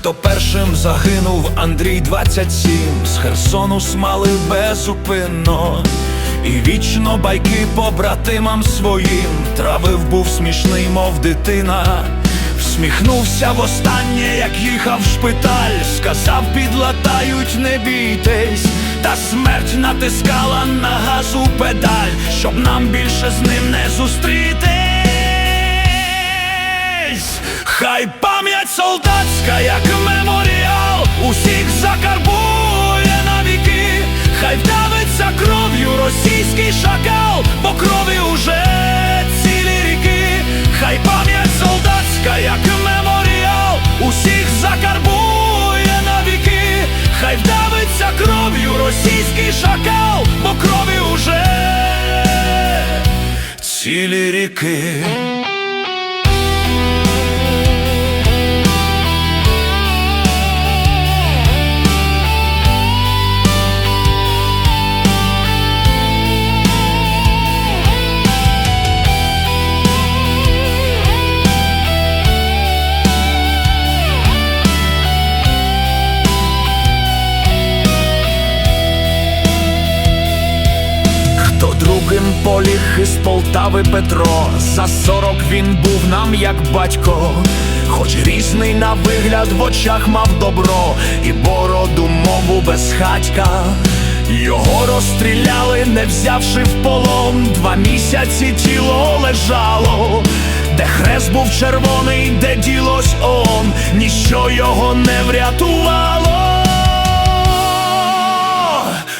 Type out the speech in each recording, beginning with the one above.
Хто першим загинув, Андрій 27 З Херсону смалив безупинно. І вічно байки побратимам своїм. Травив був смішний, мов дитина. Всміхнувся востаннє, як їхав в шпиталь. Сказав, підлатають, не бійтесь. Та смерть натискала на газу педаль. Щоб нам більше з ним не зустрітись Хай пам'ять солдатська, як меморіал, усіх закарбує на віки, хай вдавиться кров'ю російський шакал, бо крові уже цілі ріки, хай пам'ять солдатська, як меморіал, усіх закарбує на віки, хай вдавиться кров'ю російський шакал, бо крові уже цілі ріки. Хто поліг із Полтави Петро, за сорок він був нам як батько, хоч різний на вигляд в очах мав добро, і бороду мову без хатька. Його розстріляли, не взявши в полон, два місяці тіло лежало, де хрест був червоний, де ділось он, ніщо його не врятувало.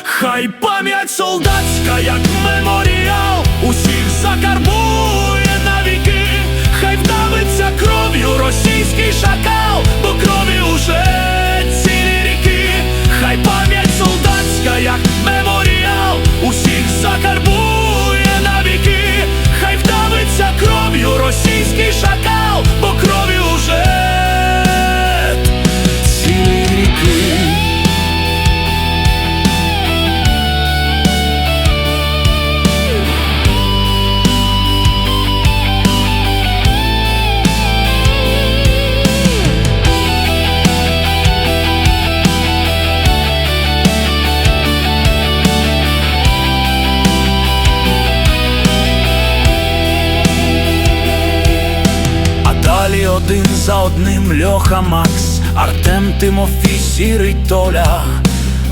Хай пам'ять солдатська, як меморіал, усіх закарбує один за одним Льоха Макс, Артем Тимофій, сірий Толя.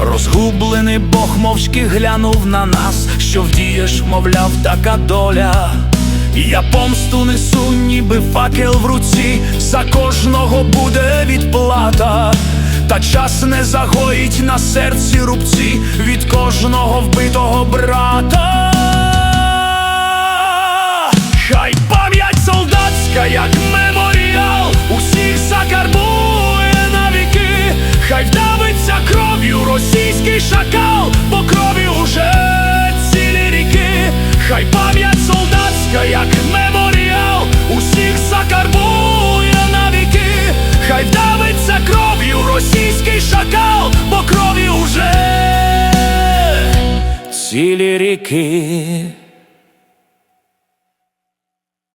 Розгублений Бог мовчки глянув на нас, що вдієш, мовляв, така доля. Я помсту несу, ніби факел в руці, за кожного буде відплата. Та час не загоїть на серці рубці від кожного вбитого брата. Цілі ріки.